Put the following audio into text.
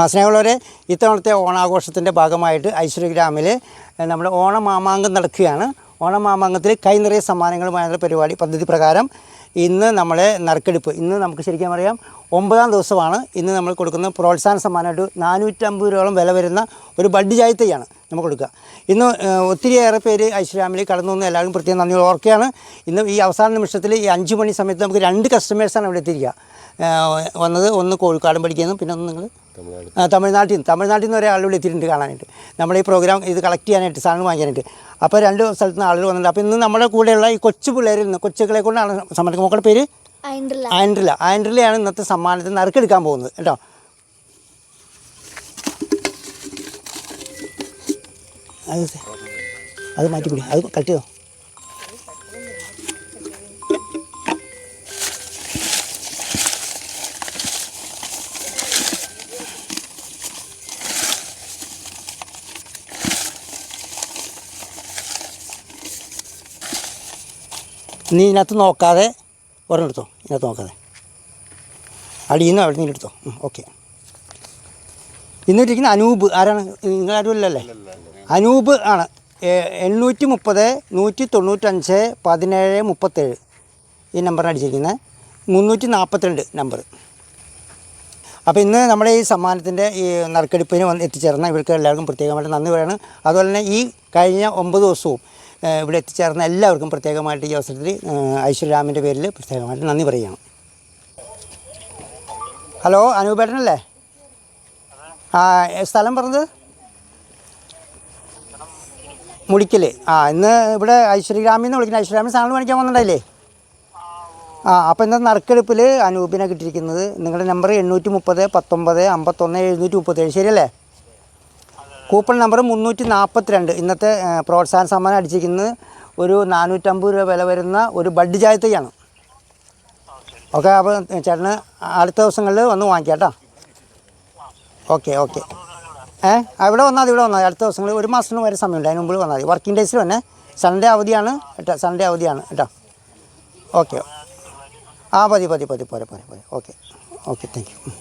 ആ സ്നേഹമുള്ളവരെ ഇത്തവണത്തെ ഓണാഘോഷത്തിന്റെ ഭാഗമായിട്ട് ഐശ്വര്യ ഗ്രാമിൽ നമ്മുടെ ഓണമാമാങ്കം നടക്കുകയാണ്. ഓണമാമാങ്കത്തിൽ കൈ നിറയെ സമ്മാനങ്ങളുമായുള്ള പരിപാടി പദ്ധതി പ്രകാരം ഇന്ന് നമ്മളെ നറുക്കെടുപ്പ്. ഇന്ന് നമുക്ക് ശരിക്കും പറയാം ഒമ്പതാം ദിവസമാണ് ഇന്ന് നമ്മൾ കൊടുക്കുന്ന പ്രോത്സാഹന സമ്മാനമായിട്ട് നാനൂറ്റമ്പത് രൂപയോളം വില വരുന്ന ഒരു ബഡ് ജായത്തയാണ് നമ്മൾ കൊടുക്കുക. ഇന്ന് ഒത്തിരിയേറെ പേര് ഐശ്വര്യാമിൽ കടന്നു വന്ന് എല്ലാവരും പ്രത്യേകം നന്ദി ഓർക്കുകയാണ്. ഇന്ന് ഈ അവസാന നിമിഷത്തിൽ ഈ അഞ്ച് മണി സമയത്ത് നമുക്ക് രണ്ട് കസ്റ്റമേഴ്സാണ് ഇവിടെ എത്തിയിരിക്കുക. വന്നത് ഒന്ന് കോഴിക്കാടും പഠിക്കുന്നു. പിന്നെ ഒന്ന് നിങ്ങൾ ആ, തമിഴ്നാട്ടിൽ നിന്ന് തമിഴ്നാട്ടിൽ നിന്ന് ഒരാൾ ആളുകൾ എത്തിയിട്ടുണ്ട് കാണാനായിട്ട്. നമ്മുടെ ഈ പ്രോഗ്രാം ഇത് കളക്ട് ചെയ്യാനായിട്ട് സാധനം വാങ്ങിക്കാനായിട്ട്. അപ്പോൾ രണ്ട് സ്ഥലത്ത് നിന്ന് ആളുകൾ വന്നിട്ടുണ്ട്. അപ്പോൾ ഇന്ന് നമ്മുടെ കൂടെയുള്ള ഈ കൊച്ചു പിള്ളേരിൽ നിന്ന് കൊച്ചുകളെ കൊണ്ടാണ് സമ്മാനിക്കുക മക്കളുടെ പേര്? ആൻഡ്രില ആൻഡ്രിലയാണ് ഇന്നത്തെ സമ്മാനത്തിൽ നറുക്കെടുക്കാൻ പോകുന്നത്. കേട്ടോ. അത് അത് മാറ്റിപ്പിടി അത് കട്ട് ചെയ്തോ? നീ ഇതിനകത്ത് നോക്കാതെ ഒരെണ്ണം എടുത്തോ. ഇതിനകത്ത് നോക്കാതെ. അടിയിൽ നിന്ന് അവിടെ നിന്ന് എടുത്തോ. ഓക്കെ ഇന്നിരിക്കുന്ന അനൂപ് ആരാണ്? നിങ്ങൾ ഇല്ലല്ലേ? അനൂപ് ആണ്. എണ്ണൂറ്റി മുപ്പത് നൂറ്റി തൊണ്ണൂറ്റഞ്ച് പതിനേഴ് മുപ്പത്തേഴ്. ഈ നമ്പറിന് അടിച്ചിരിക്കുന്നത് മുന്നൂറ്റി നാൽപ്പത്തിരണ്ട് നമ്പർ അപ്പോൾ ഇന്ന് നമ്മുടെ ഈ സമ്മാനത്തിന്റെ ഈ നറുക്കെടുപ്പിന് വന്ന് എത്തിച്ചേർന്ന ഇവർക്ക് എല്ലാവർക്കും പ്രത്യേകമായിട്ട് നന്ദി പറയണം. അതുപോലെ തന്നെ ഈ കഴിഞ്ഞ ഒമ്പത് ദിവസവും ഇവിടെ എത്തിച്ചേർന്ന എല്ലാവർക്കും പ്രത്യേകമായിട്ട് ഈ അവസരത്തിൽ ഐശ്വര്യരാമിന്റെ പേരിൽ പ്രത്യേകമായിട്ട് നന്ദി പറയുകയാണ്. ഹലോ അനൂപേട്ടനല്ലേ? ആ സ്ഥലം പറഞ്ഞത്? മുടിക്കൽ ആ ഇന്ന് ഇവിടെ ഐശ്വര്യഗ്രാമിൽ നിന്ന് വിളിക്കുന്നത് ഐശ്വര്യഗ്രാമിൽ സാധനം മേടിക്കാൻ വന്നിട്ടുണ്ടായില്ലേ? ആ അപ്പോൾ ഇന്ന് നറുക്കെടുപ്പിൽ അനൂപിനെ കിട്ടിയിരിക്കുന്നത്. നിങ്ങളുടെ നമ്പർ എണ്ണൂറ്റി മുപ്പത് പത്തൊമ്പത് അമ്പത്തൊന്ന് എഴുന്നൂറ്റി മുപ്പത്തേഴ് ശരിയല്ലേ? കൂപ്പൺ നമ്പർ മുന്നൂറ്റി നാൽപ്പത്തിരണ്ട് ഇന്നത്തെ പ്രോത്സാഹന സമ്മാനം അടിച്ചിരിക്കുന്നത് ഒരു നാനൂറ്റമ്പത് രൂപ വില വരുന്ന ഒരു ബഡ് ചായത്തേക്കാണ് ഓക്കെ അപ്പോൾ ചേട്ടന് അടുത്ത ദിവസങ്ങളിൽ വന്ന് വാങ്ങിക്കാം കേട്ടോ. Okay okay. ഏ ഇവിടെ വന്നാൽ മതി ഇവിടെ വന്നാൽ അടുത്ത ദിവസങ്ങളിൽ ഒരു മാസത്തിന് വരെ സമയമുണ്ട്. അതിന് മുമ്പിൽ വന്നാൽ മതി. വർക്കിംഗ് ഡേയ്സിൽ തന്നെ സൺഡേ അവധിയാണ് കേട്ടോ സൺഡേ അവധിയാണ് കേട്ടോ. ഓക്കെ. ആ പതി പതി പതി പോരെ പോരെ പോരെ. Okay okay thank you.